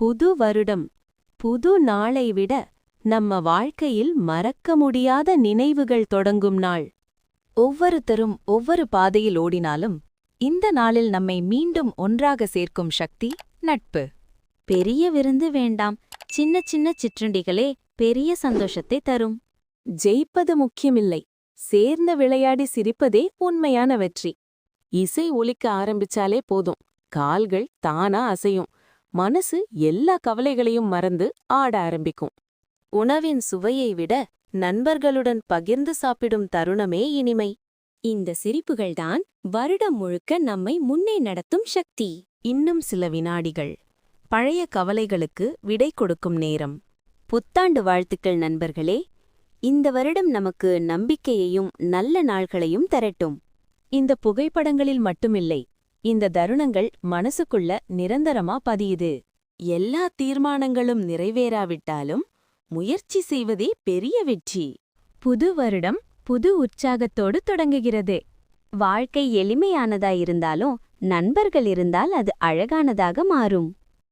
புது வருடம் புது நாளை விட நம்ம வாழ்க்கையில் மறக்க முடியாத நினைவுகள் தொடங்கும் நாள். ஒவ்வொருத்தரும் ஒவ்வொரு பாதையில் ஓடினாலும் இந்த நாளில் நம்மை மீண்டும் ஒன்றாக சேர்க்கும் சக்தி நட்பு. பெரிய விருந்து வேண்டாம் சின்ன சின்ன சிற்றுண்டிகளே பெரிய சந்தோஷத்தை தரும். ஜெயிப்பது முக்கியமில்லை சேர்ந்து விளையாடி சிரிப்பதே உண்மையான வெற்றி. இசை ஒலிக்க ஆரம்பிச்சாலே போதும் கால்கள் தானா அசையும். மனசு எல்லா கவலைகளையும் மறந்து ஆட ஆரம்பிக்கும். உணவின் சுவையை விட நண்பர்களுடன் பகிர்ந்து சாப்பிடும் தருணமே இனிமை. இந்த சிரிப்புகள்தான் வருடம் முழுக்க நம்மை முன்னே நடத்தும் சக்தி. இன்னும் சில வினாடிகள். பழைய கவலைகளுக்கு விடை கொடுக்கும் நேரம். புத்தாண்டு வாழ்த்துக்கள் நண்பர்களே. இந்த வருடம் நமக்கு நம்பிக்கையையும் நல்ல நாள்களையும் தரட்டும். இந்த புகைப்படங்களில் மட்டுமில்லை இந்த தருணங்கள் மனசுக்குள்ள நிரந்தரமா பதியுது. எல்லா தீர்மானங்களும் நிறைவேறாவிட்டாலும் முயற்சி செய்வதே பெரிய வெற்றி. புது வருடம் புது உற்சாகத்தோடு தொடங்குகிறது. வாழ்க்கை எளிமையானதா இருந்தாலும் நண்பர்கள் இருந்தால் அது அழகானதாக மாறும்.